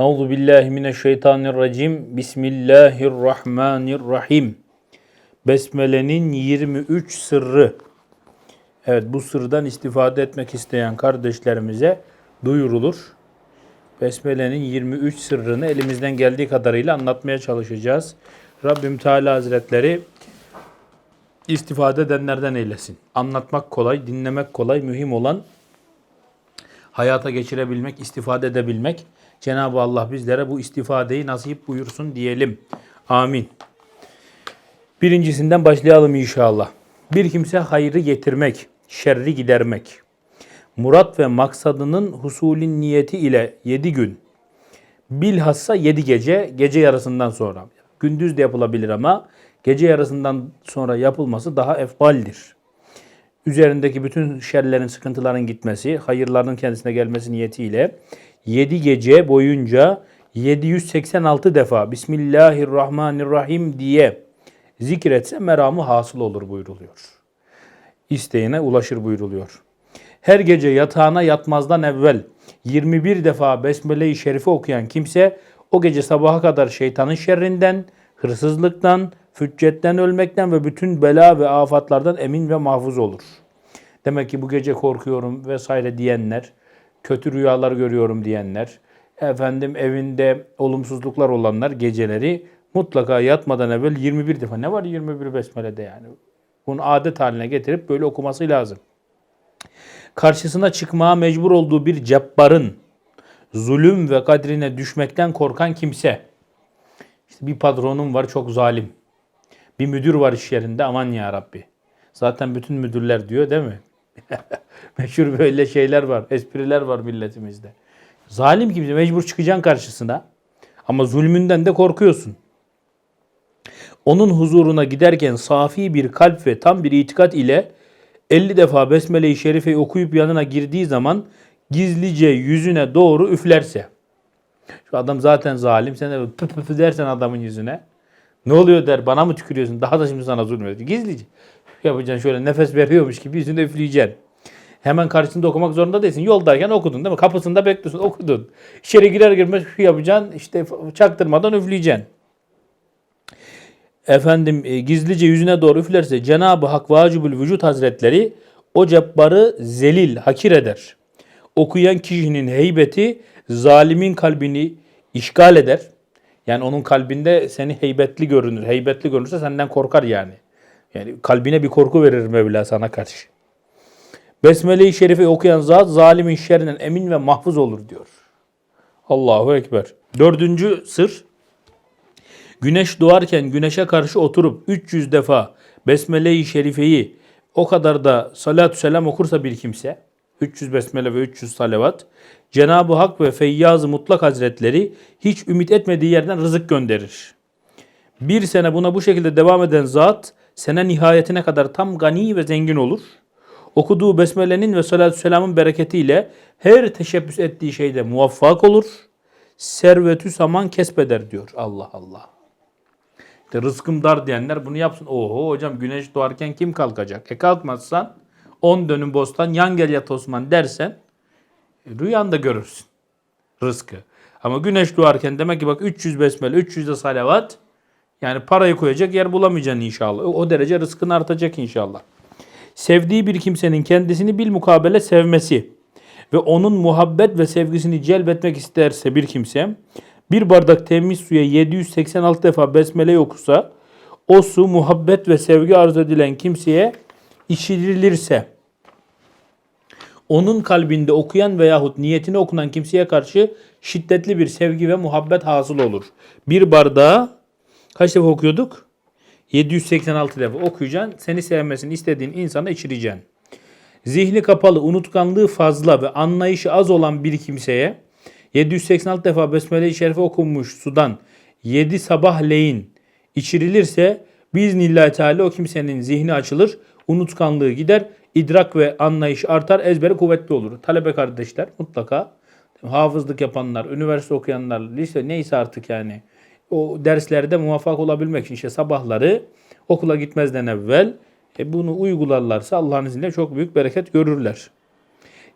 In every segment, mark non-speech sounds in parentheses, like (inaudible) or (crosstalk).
Euzu billahi mineşşeytanirracim. Bismillahirrahmanirrahim. Besmele'nin 23 sırrı. Evet bu sırdan istifade etmek isteyen kardeşlerimize duyurulur. Besmele'nin 23 sırrını elimizden geldiği kadarıyla anlatmaya çalışacağız. Rabbim Teala Hazretleri istifade edenlerden eylesin. Anlatmak kolay, dinlemek kolay, mühim olan hayata geçirebilmek, istifade edebilmek. Cenab-ı Allah bizlere bu istifadeyi nasip buyursun diyelim. Amin. Birincisinden başlayalım inşallah. Bir kimse hayrı getirmek, şerri gidermek. Murat ve maksadının husulün niyeti ile yedi gün. Bilhassa yedi gece, gece yarısından sonra. Gündüz de yapılabilir ama gece yarısından sonra yapılması daha efbaldir üzerindeki bütün şerlerin, sıkıntıların gitmesi, hayırların kendisine gelmesi niyetiyle 7 gece boyunca 786 defa Bismillahirrahmanirrahim diye zikretse meramı hasıl olur buyruluyor. İsteğine ulaşır buyruluyor. Her gece yatağına yatmazdan evvel 21 defa Besmele-i Şerife okuyan kimse o gece sabaha kadar şeytanın şerrinden, hırsızlıktan, füccetten ölmekten ve bütün bela ve afatlardan emin ve mahfuz olur. Demek ki bu gece korkuyorum vesaire diyenler, kötü rüyalar görüyorum diyenler, efendim evinde olumsuzluklar olanlar geceleri mutlaka yatmadan evvel 21 defa. Ne var 21 besmelede yani? Bunu adet haline getirip böyle okuması lazım. Karşısına çıkmaya mecbur olduğu bir cebbarın zulüm ve kadrine düşmekten korkan kimse. İşte bir patronum var çok zalim. Bir müdür var iş yerinde aman ya Rabbi. Zaten bütün müdürler diyor değil mi? (laughs) Meşhur böyle şeyler var, espriler var milletimizde. Zalim kimse mecbur çıkacaksın karşısına. Ama zulmünden de korkuyorsun. Onun huzuruna giderken safi bir kalp ve tam bir itikat ile 50 defa Besmele-i Şerife'yi okuyup yanına girdiği zaman gizlice yüzüne doğru üflerse. Şu adam zaten zalim. Sen de pıf pıf dersen adamın yüzüne. Ne oluyor der bana mı tükürüyorsun? Daha da şimdi sana zulmediyor. Gizlice. Yapacaksın şöyle nefes veriyormuş gibi yüzüne üfleyeceksin. Hemen karşısında okumak zorunda değilsin. Yoldayken okudun değil mi? Kapısında bekliyorsun okudun. İçeri girer girmez şu yapacaksın işte çaktırmadan üfleyeceksin. Efendim e, gizlice yüzüne doğru üflerse Cenab-ı Hak Vacibül Vücut Hazretleri o cebbarı zelil, hakir eder. Okuyan kişinin heybeti zalimin kalbini işgal eder. Yani onun kalbinde seni heybetli görünür. Heybetli görünürse senden korkar yani. Yani kalbine bir korku verir Mevla sana karşı. Besmele-i Şerife okuyan zat zalimin şerrinden emin ve mahfuz olur diyor. Allahu Ekber. Dördüncü sır. Güneş doğarken güneşe karşı oturup 300 defa Besmele-i Şerife'yi o kadar da salatü selam okursa bir kimse 300 besmele ve 300 salavat Cenab-ı Hak ve Feyyaz-ı Mutlak Hazretleri hiç ümit etmediği yerden rızık gönderir. Bir sene buna bu şekilde devam eden zat sene nihayetine kadar tam gani ve zengin olur. Okuduğu besmelenin ve salatü selamın bereketiyle her teşebbüs ettiği şeyde muvaffak olur. Servetü saman kesbeder diyor. Allah Allah. İşte rızkım dar diyenler bunu yapsın. Oho hocam güneş doğarken kim kalkacak? E kalkmazsan 10 dönüm bostan yan gel yat Osman dersen e, rüyanda görürsün rızkı. Ama güneş doğarken demek ki bak 300 besmele, 300 de salavat yani parayı koyacak yer bulamayacaksın inşallah. O derece rızkın artacak inşallah. Sevdiği bir kimsenin kendisini bil mukabele sevmesi ve onun muhabbet ve sevgisini celbetmek isterse bir kimse bir bardak temiz suya 786 defa besmele okusa o su muhabbet ve sevgi arz edilen kimseye içirilirse onun kalbinde okuyan veyahut niyetine okunan kimseye karşı şiddetli bir sevgi ve muhabbet hasıl olur. Bir bardağı kaç defa okuyorduk? 786 defa okuyacaksın. Seni sevmesini istediğin insana içireceksin. Zihni kapalı, unutkanlığı fazla ve anlayışı az olan bir kimseye 786 defa Besmele-i Şerife okunmuş sudan 7 sabahleyin içirilirse biiznillahü teala o kimsenin zihni açılır, unutkanlığı gider, idrak ve anlayış artar, ezberi kuvvetli olur. Talebe kardeşler mutlaka hafızlık yapanlar, üniversite okuyanlar, lise neyse artık yani o derslerde muvaffak olabilmek için işte sabahları okula gitmezden evvel e, bunu uygularlarsa Allah'ın izniyle çok büyük bereket görürler.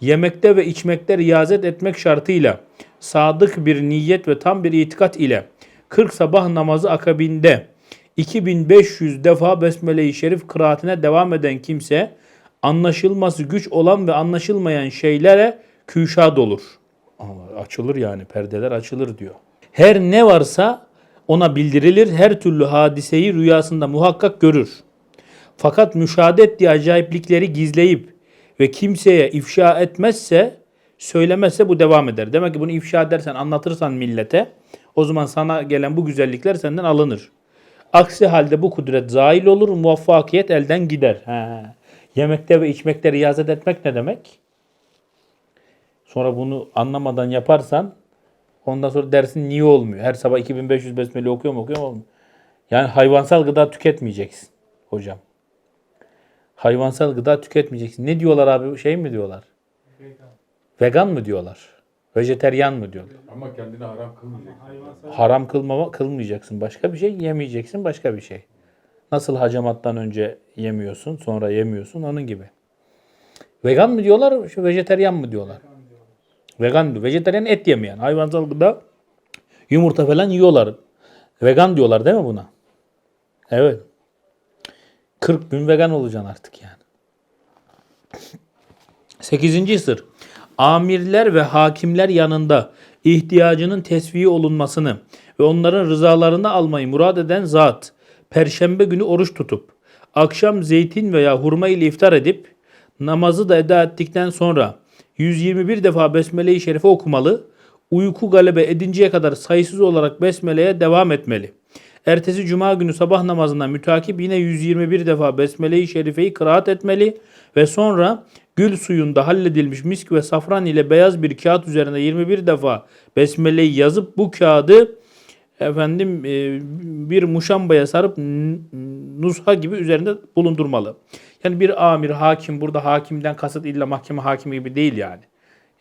yemekte ve içmekte riyazet etmek şartıyla sadık bir niyet ve tam bir itikat ile 40 sabah namazı akabinde 2500 defa Besmele-i Şerif kıraatine devam eden kimse anlaşılması güç olan ve anlaşılmayan şeylere küşad olur. Açılır yani perdeler açılır diyor. Her ne varsa ona bildirilir. Her türlü hadiseyi rüyasında muhakkak görür. Fakat müşahede ettiği acayiplikleri gizleyip ve kimseye ifşa etmezse, söylemezse bu devam eder. Demek ki bunu ifşa edersen, anlatırsan millete, o zaman sana gelen bu güzellikler senden alınır. Aksi halde bu kudret zail olur, muvaffakiyet elden gider. He. Yemekte ve içmekte riyazet etmek ne demek? Sonra bunu anlamadan yaparsan ondan sonra dersin niye olmuyor? Her sabah 2500 besmele okuyor mu okuyor mu olmuyor. Yani hayvansal gıda tüketmeyeceksin hocam. Hayvansal gıda tüketmeyeceksin. Ne diyorlar abi? Şey mi diyorlar? Vegan mı diyorlar? Vejeteryan mı diyorlar? Ama kendine haram kılmayacaksın. Haram kılmama kılmayacaksın. Başka bir şey yemeyeceksin. Başka bir şey. Nasıl hacamattan önce yemiyorsun, sonra yemiyorsun onun gibi. Vegan mı diyorlar, şu vejeteryan mı diyorlar? Vegan diyor. Vejeteryan et yemeyen. Hayvansal gıda yumurta falan yiyorlar. Vegan diyorlar değil mi buna? Evet. 40 gün vegan olacaksın artık yani. Sekizinci sır. Amirler ve hakimler yanında ihtiyacının tesviye olunmasını ve onların rızalarını almayı murad eden zat, perşembe günü oruç tutup, akşam zeytin veya hurma ile iftar edip, namazı da eda ettikten sonra 121 defa Besmele-i Şerife okumalı, uyku galebe edinceye kadar sayısız olarak Besmele'ye devam etmeli. Ertesi cuma günü sabah namazına mütakip yine 121 defa Besmele-i Şerife'yi kıraat etmeli ve sonra gül suyunda halledilmiş misk ve safran ile beyaz bir kağıt üzerine 21 defa Besmele'yi yazıp bu kağıdı efendim e, bir muşambaya sarıp nusha gibi üzerinde bulundurmalı. Yani bir amir, hakim burada hakimden kasıt illa mahkeme hakimi gibi değil yani.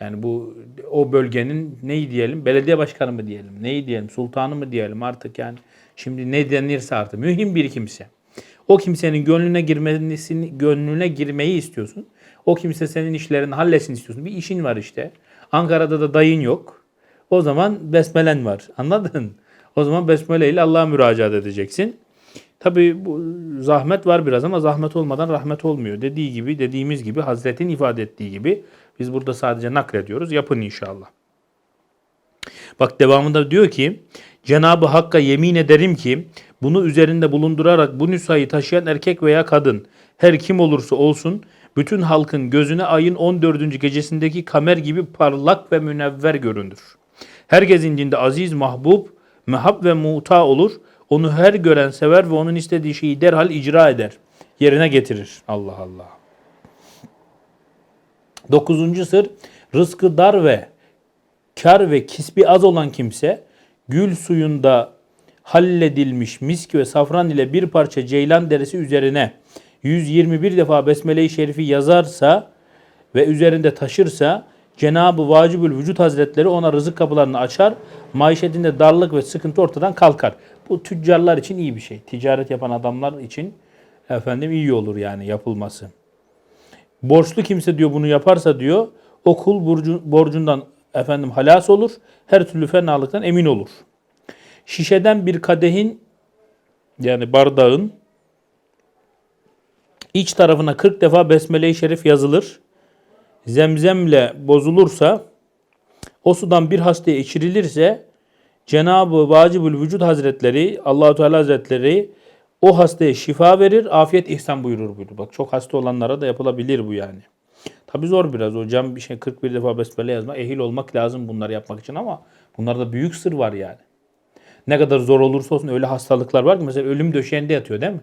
Yani bu o bölgenin neyi diyelim? Belediye başkanı mı diyelim? Neyi diyelim? Sultanı mı diyelim artık yani. Şimdi ne denirse artık. Mühim bir kimse. O kimsenin gönlüne girmesini, gönlüne girmeyi istiyorsun. O kimse senin işlerini halletsin istiyorsun. Bir işin var işte. Ankara'da da dayın yok. O zaman besmelen var. Anladın? O zaman besmele ile Allah'a müracaat edeceksin. Tabi bu zahmet var biraz ama zahmet olmadan rahmet olmuyor. Dediği gibi, dediğimiz gibi, Hazretin ifade ettiği gibi biz burada sadece naklediyoruz. Yapın inşallah. Bak devamında diyor ki Cenab-ı Hakk'a yemin ederim ki bunu üzerinde bulundurarak bu nüshayı taşıyan erkek veya kadın her kim olursa olsun bütün halkın gözüne ayın 14. gecesindeki kamer gibi parlak ve münevver görünür. Herkes indinde aziz, mahbub, mehab ve muta olur. Onu her gören sever ve onun istediği şeyi derhal icra eder. Yerine getirir. Allah Allah. Dokuzuncu sır, rızkı dar ve kar ve kisbi az olan kimse gül suyunda halledilmiş misk ve safran ile bir parça ceylan derisi üzerine 121 defa Besmele-i Şerifi yazarsa ve üzerinde taşırsa Cenab-ı Vacibül Vücut Hazretleri ona rızık kapılarını açar. Maişetinde darlık ve sıkıntı ortadan kalkar. Bu tüccarlar için iyi bir şey. Ticaret yapan adamlar için efendim iyi olur yani yapılması. Borçlu kimse diyor bunu yaparsa diyor o kul borcundan efendim halas olur. Her türlü fenalıktan emin olur. Şişeden bir kadehin yani bardağın iç tarafına 40 defa Besmele-i Şerif yazılır. Zemzemle bozulursa o sudan bir hastaya içirilirse Cenab-ı Vacibül Vücud Hazretleri, Allahu Teala Hazretleri o hastaya şifa verir, afiyet ihsan buyurur buyurur. Bak çok hasta olanlara da yapılabilir bu yani. Tabi zor biraz hocam bir şey 41 defa besmele yazmak, ehil olmak lazım bunları yapmak için ama bunlarda büyük sır var yani. Ne kadar zor olursa olsun öyle hastalıklar var ki mesela ölüm döşeğinde yatıyor değil mi?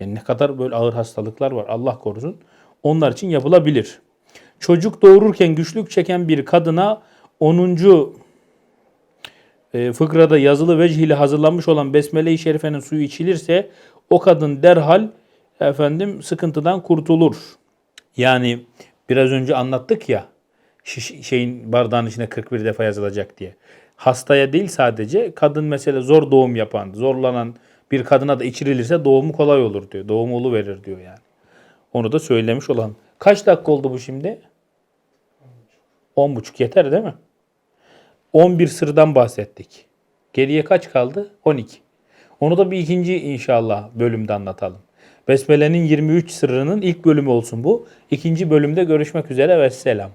Yani ne kadar böyle ağır hastalıklar var Allah korusun. Onlar için yapılabilir. Çocuk doğururken güçlük çeken bir kadına 10. e, fıkrada yazılı vecih ile hazırlanmış olan Besmele-i Şerife'nin suyu içilirse o kadın derhal efendim sıkıntıdan kurtulur. Yani biraz önce anlattık ya şiş, şeyin bardağın içine 41 defa yazılacak diye. Hastaya değil sadece kadın mesela zor doğum yapan, zorlanan bir kadına da içirilirse doğumu kolay olur diyor. Doğum olu verir diyor yani. Onu da söylemiş olan. Kaç dakika oldu bu şimdi? 10,5 yeter değil mi? 11 sırdan bahsettik. Geriye kaç kaldı? 12. Onu da bir ikinci inşallah bölümde anlatalım. Besmele'nin 23 sırrının ilk bölümü olsun bu. İkinci bölümde görüşmek üzere ve selam.